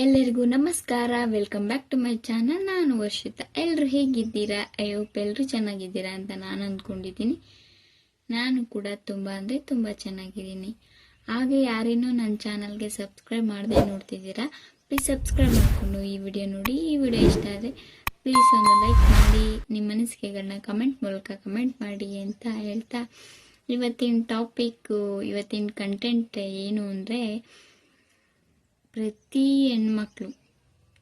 ಎಲ್ಲರಿಗೂ ನಮಸ್ಕಾರ. Welcome back to my channel ನಾನು ವರ್ಷಿತ. ಎಲ್ಲರೂ ಹೇಗಿದ್ದೀರಾ? ಅಯ್ಯೋ ಎಲ್ಲರೂ ಚೆನ್ನಾಗಿದ್ದೀರಾ ಅಂತ ನಾನು ಅಂದ್ಕೊಂಡಿದ್ದೀನಿ. ನಾನು ಕೂಡ ತುಂಬ ಅಂದರೆ ತುಂಬ ಚೆನ್ನಾಗಿದ್ದೀನಿ. ಹಾಗೆ ಯಾರೇನೂ ನನ್ನ ಚಾನಲ್ಗೆ ಸಬ್ಸ್ಕ್ರೈಬ್ ಮಾಡದೆ ನೋಡ್ತಿದ್ದೀರಾ ಪ್ಲೀಸ್ ಸಬ್ಸ್ಕ್ರೈಬ್ ಮಾಡಿಕೊಂಡು ಈ ವಿಡಿಯೋ ನೋಡಿ. ಈ ವಿಡಿಯೋ ಇಷ್ಟ ಆದರೆ ಪ್ಲೀಸ್ ಒಂದು ಲೈಕ್ ಮಾಡಿ, ನಿಮ್ಮ ಅನಿಸಿಕೆಗಳನ್ನ ಕಮೆಂಟ್ ಮೂಲಕ ಕಮೆಂಟ್ ಮಾಡಿ ಅಂತ ಹೇಳ್ತಾ, ಇವತ್ತಿನ ಟಾಪಿಕ್ಕು ಇವತ್ತಿನ ಕಂಟೆಂಟ್ ಏನು ಅಂದರೆ ಪ್ರತಿ ಹೆಣ್ಮಕ್ಳು,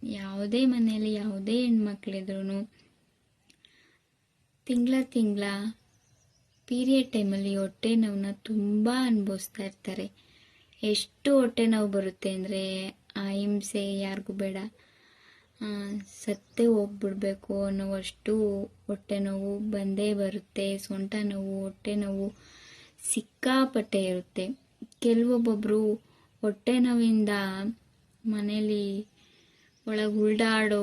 ಯಾವುದೇ ಮನೆಯಲ್ಲಿ ಯಾವುದೇ ಹೆಣ್ಮಕ್ಳಿದ್ರು ತಿಂಗಳ ತಿಂಗಳ ಪೀರಿಯಡ್ ಟೈಮಲ್ಲಿ ಹೊಟ್ಟೆ ನೋವನ್ನ ತುಂಬ ಅನುಭವಿಸ್ತಾ ಇರ್ತಾರೆ. ಎಷ್ಟು ಹೊಟ್ಟೆ ನೋವು ಬರುತ್ತೆ ಅಂದರೆ, ಆ ಹಿಂಸೆ ಯಾರಿಗೂ ಬೇಡ. ಸತ್ತೇ ಹೋಗ್ಬಿಡ್ಬೇಕು ಅನ್ನೋವಷ್ಟು ಹೊಟ್ಟೆ ನೋವು ಬಂದೇ ಬರುತ್ತೆ. ಸೊಂಟ ನೋವು, ಹೊಟ್ಟೆ ನೋವು ಸಿಕ್ಕಾಪಟ್ಟೆ ಇರುತ್ತೆ. ಕೆಲವೊಬ್ಬೊಬ್ಬರು ಹೊಟ್ಟೆ ನೋವಿಂದ ಮನೇಲಿ ಒಳಗೆ ಉಲ್ಡಾಡೋ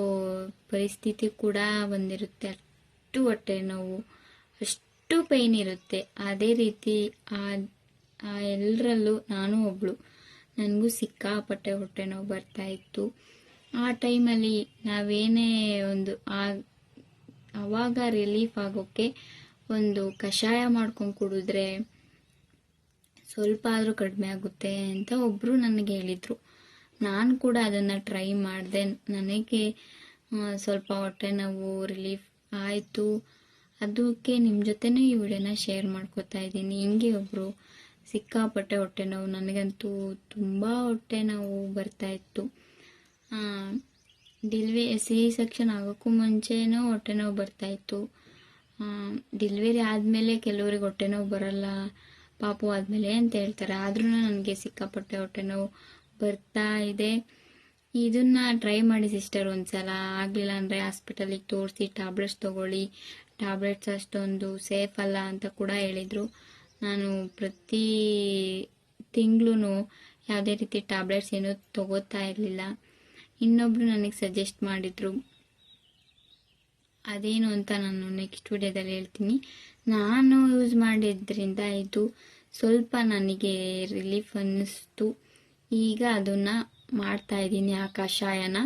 ಪರಿಸ್ಥಿತಿ ಕೂಡ ಬಂದಿರುತ್ತೆ. ಅಷ್ಟು ಹೊಟ್ಟೆ ನೋವು, ಅಷ್ಟು ಪೈನ್ ಇರುತ್ತೆ. ಅದೇ ರೀತಿ ಆ ಎಲ್ಲರಲ್ಲೂ ನಾನು ಒಬ್ಳು. ನನಗೂ ಸಿಕ್ಕಾಪಟ್ಟೆ ಹೊಟ್ಟೆ ನೋವು ಬರ್ತಾ ಇತ್ತು. ಆ ಟೈಮಲ್ಲಿ ನಾವೇನೇ ಒಂದು ಆ ಆವಾಗ ರಿಲೀಫ್ ಆಗೋಕ್ಕೆ ಒಂದು ಕಷಾಯ ಮಾಡ್ಕೊಂಡು ಕುಡಿದ್ರೆ ಸ್ವಲ್ಪ ಆದರೂ ಕಡಿಮೆ ಆಗುತ್ತೆ ಅಂತ ಒಬ್ಬರು ನನಗೆ ಹೇಳಿದರು. ನಾನು ಕೂಡ ಅದನ್ನು ಟ್ರೈ ಮಾಡಿದೆ. ನನಗೆ ಸ್ವಲ್ಪ ಹೊಟ್ಟೆ ನೋವು ರಿಲೀಫ್ ಆಯಿತು. ಅದಕ್ಕೆ ನಿಮ್ಮ ಜೊತೆನೇ ಈ ವಿಡಿಯೋನ ಶೇರ್ ಮಾಡ್ಕೋತಾ ಇದ್ದೀನಿ. ಹಿಂಗೆ ಒಬ್ಬರು ಸಿಕ್ಕಾಪಟ್ಟೆ ಹೊಟ್ಟೆ ನೋವು, ನನಗಂತೂ ತುಂಬ ಹೊಟ್ಟೆ ನೋವು ಬರ್ತಾ ಇತ್ತು. ಡಿಲ್ವೆ ಸಿ ಸೆಕ್ಷನ್ ಆಗೋಕ್ಕೂ ಮುಂಚೆನೂ ಹೊಟ್ಟೆ ನೋವು ಬರ್ತಾ ಇತ್ತು. ಡಿಲ್ವರಿ ಆದಮೇಲೆ ಕೆಲವರಿಗೆ ಹೊಟ್ಟೆ ನೋವು ಬರಲ್ಲ, ಪಾಪು ಆದಮೇಲೆ ಅಂತ ಹೇಳ್ತಾರೆ. ಆದ್ರೂ ನನಗೆ ಸಿಕ್ಕಾಪಟ್ಟೆ ಹೊಟ್ಟೆ ನೋವು ಬರ್ತಾ ಇದೆ. ಇದನ್ನ ಟ್ರೈ ಮಾಡಿ ಸಿಸ್ಟರ್ ಒಂದ್ಸಲ. ಆಗಲಿಲ್ಲ ಅಂದರೆ ಹಾಸ್ಪಿಟಲಿಗೆ ತೋರಿಸಿ ಟ್ಯಾಬ್ಲೆಟ್ಸ್ ತಗೊಳ್ಳಿ. ಟ್ಯಾಬ್ಲೆಟ್ಸ್ ಅಷ್ಟೊಂದು ಸೇಫ್ ಅಲ್ಲ ಅಂತ ಕೂಡ ಹೇಳಿದರು. ನಾನು ಪ್ರತಿ ತಿಂಗಳು ಯಾವುದೇ ರೀತಿ ಟ್ಯಾಬ್ಲೆಟ್ಸ್ ಏನೂ ತಗೋತಾ ಇರಲಿಲ್ಲ. ಇನ್ನೊಬ್ರು ನನಗೆ ಸಜೆಸ್ಟ್ ಮಾಡಿದರು. ಅದೇನು ಅಂತ ನಾನು ನೆಕ್ಸ್ಟ್ ವಿಡಿಯೋದಲ್ಲಿ ಹೇಳ್ತೀನಿ. ನಾನು ಯೂಸ್ ಮಾಡಿದ್ರಿಂದ ಇದು ಸ್ವಲ್ಪ ನನಗೆ ರಿಲೀಫ್ ಅನ್ನಿಸ್ತು. ಈಗ ಅದನ್ನು ಮಾಡ್ತಾ ಇದ್ದೀನಿ ಆ ಕಷಾಯನ.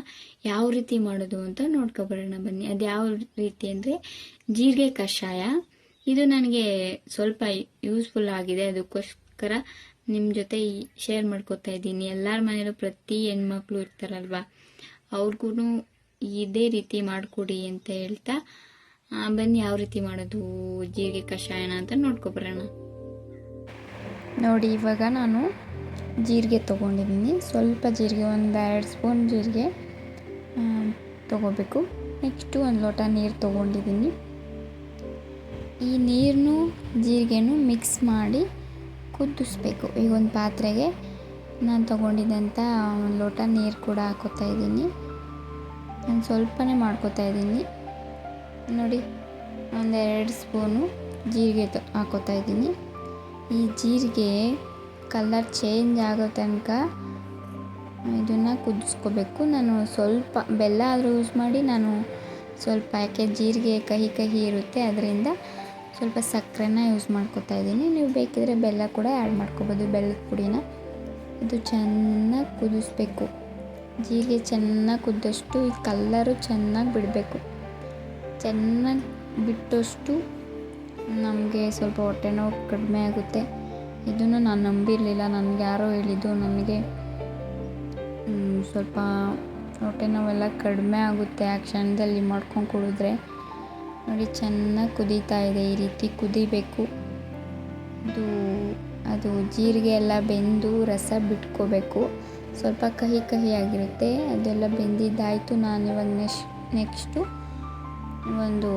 ಯಾವ ರೀತಿ ಮಾಡೋದು ಅಂತ ನೋಡ್ಕೊಬರೋಣ ಬನ್ನಿ. ಅದು ಯಾವ ರೀತಿ ಅಂದರೆ ಜೀರಿಗೆ ಕಷಾಯ. ಇದು ನನಗೆ ಸ್ವಲ್ಪ ಯೂಸ್ಫುಲ್ ಆಗಿದೆ. ಅದಕ್ಕೋಸ್ಕರ ನಿಮ್ಮ ಜೊತೆ ಶೇರ್ ಮಾಡ್ಕೋತಾ ಇದ್ದೀನಿ. ಎಲ್ಲರ ಮನೇಲೂ ಪ್ರತಿ ಹೆಣ್ಮಕ್ಳು ಇರ್ತಾರಲ್ವ ಅವ್ರಿಗೂ ಇದೇ ರೀತಿ ಮಾಡಿಕೊಡಿ ಅಂತ ಹೇಳ್ತಾ ಬನ್ನಿ ಯಾವ ರೀತಿ ಮಾಡೋದು ಜೀರಿಗೆ ಕಷಾಯನ ಅಂತ ನೋಡ್ಕೊಬರೋಣ. ನೋಡಿ, ಇವಾಗ ನಾನು ಜೀರಿಗೆ ತೊಗೊಂಡಿದ್ದೀನಿ. ಸ್ವಲ್ಪ ಜೀರಿಗೆ, ಒಂದು ಎರಡು ಸ್ಪೂನ್ ಜೀರಿಗೆ ತೊಗೋಬೇಕು. ನೆಕ್ಸ್ಟು ಒಂದು ಲೋಟ ನೀರು ತೊಗೊಂಡಿದ್ದೀನಿ. ಈ ನೀರನ್ನು ಜೀರಿಗೆನೂ ಮಿಕ್ಸ್ ಮಾಡಿ ಕುದಿಸ್ಬೇಕು. ಈಗ ಒಂದು ಪಾತ್ರೆಗೆ ನಾನು ತೊಗೊಂಡಿದ್ದಂಥ ಒಂದು ಲೋಟ ನೀರು ಕೂಡ ಹಾಕೋತಾ ಇದ್ದೀನಿ. ನಾನು ಸ್ವಲ್ಪನೇ ಮಾಡ್ಕೋತಾ ಇದ್ದೀನಿ. ನೋಡಿ ಒಂದೆರಡು ಸ್ಪೂನು ಜೀರಿಗೆ ತ- ಹಾಕೋತಾ ಇದ್ದೀನಿ. ಈ ಜೀರಿಗೆ ಕಲರ್ ಚೇಂಜ್ ಆಗೋ ತನಕ ಇದನ್ನು ಕುದಿಸ್ಕೋಬೇಕು. ನಾನು ಸ್ವಲ್ಪ ಬೆಲ್ಲ ಆದರೂ ಯೂಸ್ ಮಾಡಿ ನಾನು ಸ್ವಲ್ಪ ಯಾಕೆ ಜೀರಿಗೆ ಕಹಿ ಕಹಿ ಇರುತ್ತೆ ಅದರಿಂದ ಸ್ವಲ್ಪ ಸಕ್ಕರೆನ ಯೂಸ್ ಮಾಡ್ಕೋತಾ ಇದ್ದೀನಿ. ನೀವು ಬೇಕಿದ್ರೆ ಬೆಲ್ಲ ಕೂಡ ಆ್ಯಡ್ ಮಾಡ್ಕೋಬೋದು, ಬೆಲ್ಲದ ಪುಡಿನ. ಇದು ಚೆನ್ನಾಗಿ ಕುದಿಸ್ಬೇಕು. ಜೀರಿಗೆ ಚೆನ್ನಾಗಿ ಕುದ್ದಷ್ಟು ಈ ಕಲ್ಲರು ಚೆನ್ನಾಗಿ ಬಿಡಬೇಕು. ಚೆನ್ನಾಗಿ ಬಿಟ್ಟಷ್ಟು ನಮಗೆ ಸ್ವಲ್ಪ ಹೊಟ್ಟೆ ನೋವು ಕಡಿಮೆ ಆಗುತ್ತೆ. ಇದನ್ನು ನಾನು ನಂಬಿರಲಿಲ್ಲ. ನನಗೆ ಯಾರೋ ಹೇಳಿದ್ದು, ನನಗೆ ಸ್ವಲ್ಪ ಹೊಟ್ಟೆ ನೋವೆಲ್ಲ ಕಡಿಮೆ ಆಗುತ್ತೆ. ಆ ಕ್ಷಣದಲ್ಲಿ ಮಾಡ್ಕೊಂಡು ಕುಡಿದ್ರೆ ನೋಡಿ ಚೆನ್ನಾಗಿ ಕುದೀತಾ ಇದೆ. ಈ ರೀತಿ ಕುದಿಬೇಕು. ಅದು ಅದು ಜೀರಿಗೆ ಎಲ್ಲ ಬೆಂದು ರಸ ಬಿಟ್ಕೋಬೇಕು. ಸ್ವಲ್ಪ ಕಹಿ ಕಹಿ ಆಗಿರುತ್ತೆ. ಅದೆಲ್ಲ ಬೆಂದಿದ್ದಾಯಿತು. ನಾನು ಇವಾಗ ನೆಕ್ಸ್ಟ್ ನೆಕ್ಸ್ಟು ಒಂದು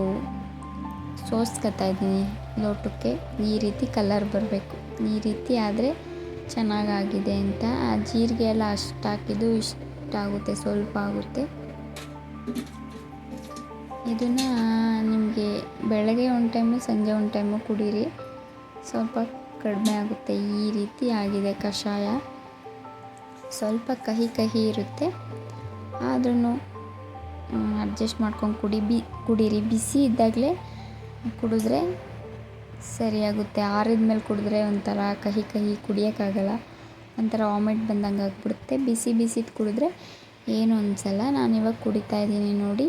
ಸೋಸ್ಕೊತಾ ಇದ್ದೀನಿ ಲೋಟಕ್ಕೆ. ಈ ರೀತಿ ಕಲರ್ ಬರಬೇಕು. ಈ ರೀತಿ ಆದರೆ ಚೆನ್ನಾಗಾಗಿದೆ ಅಂತ. ಆ ಜೀರಿಗೆ ಎಲ್ಲ ಅಷ್ಟು ಹಾಕಿದ್ದು ಇಷ್ಟ ಆಗುತ್ತೆ, ಸ್ವಲ್ಪ ಆಗುತ್ತೆ. ಇದನ್ನು ನಿಮಗೆ ಬೆಳಗ್ಗೆ ಒಂದು ಟೈಮು ಸಂಜೆ ಒಂದು ಟೈಮು ಕುಡೀರಿ. ಸ್ವಲ್ಪ ಕಡಿಮೆ ಆಗುತ್ತೆ. ಈ ರೀತಿ ಆಗಿದೆ ಕಷಾಯ. ಸ್ವಲ್ಪ ಕಹಿ ಕಹಿ ಇರುತ್ತೆ. ಆದ್ರೂ ಅಡ್ಜಸ್ಟ್ ಮಾಡ್ಕೊಂಡು ಕುಡಿ, ಬಿ, ಕುಡೀರಿ. ಬಿಸಿ ಇದ್ದಾಗಲೇ ಕುಡಿದ್ರೆ ಸರಿಯಾಗುತ್ತೆ. ಆರಿದ ಮೇಲೆ ಕುಡಿದ್ರೆ ಒಂಥರ ಕಹಿ ಕಹಿ ಕುಡಿಯೋಕ್ಕಾಗಲ್ಲ. ಒಂಥರ ವಾಮಿಟ್ ಬಂದಂಗೆ ಆಗ್ಬಿಡುತ್ತೆ. ಬಿಸಿ ಬಿಸಿದು ಕುಡಿದ್ರೆ ಏನು ಅನಿಸಲ್ಲ. ನಾನು ಇವಾಗ ಕುಡಿತಾ ಇದ್ದೀನಿ ನೋಡಿ.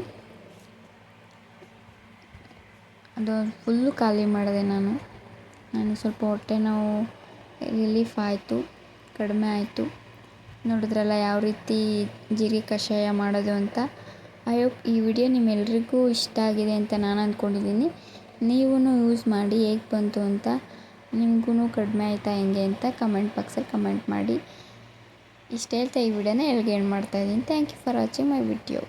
ಅದು ಫುಲ್ಲು ಖಾಲಿ ಮಾಡಿದೆ ನಾನು. ನಾನು ಸ್ವಲ್ಪ ಹೊಟ್ಟೆ ನೋವು ರಿಲೀಫ್ ಆಯಿತು. ಕಡಿಮೆ ಆಯಿತು. ನೋಡಿದ್ರಲ್ಲ ಯಾವ ರೀತಿ ಜೀರಿಗೆ ಕಷಾಯ ಮಾಡೋದು ಅಂತ. ಐ ಹೋಪ್ ಈ ವಿಡಿಯೋ ನಿಮ್ಮೆಲ್ರಿಗೂ ಇಷ್ಟ ಆಗಿದೆ ಅಂತ ನಾನು ಅಂದ್ಕೊಂಡಿದ್ದೀನಿ. ನೀವು ಯೂಸ್ ಮಾಡಿ ಹೇಗೆ ಬಂತು ಅಂತ ನಿಮಗೂ ಕಡಿಮೆ ಆಯಿತಾ ಹೆಂಗೆ ಅಂತ ಕಮೆಂಟ್ ಬಾಕ್ಸಲ್ಲಿ ಕಮೆಂಟ್ ಮಾಡಿ. ಇಷ್ಟು ಹೇಳ್ತಾ ಈ ವಿಡಿಯೋನ ಎಲ್ಲಿಗೆ ಏನು ಮಾಡ್ತಾ ಇದ್ದೀನಿ thank you for watching my video.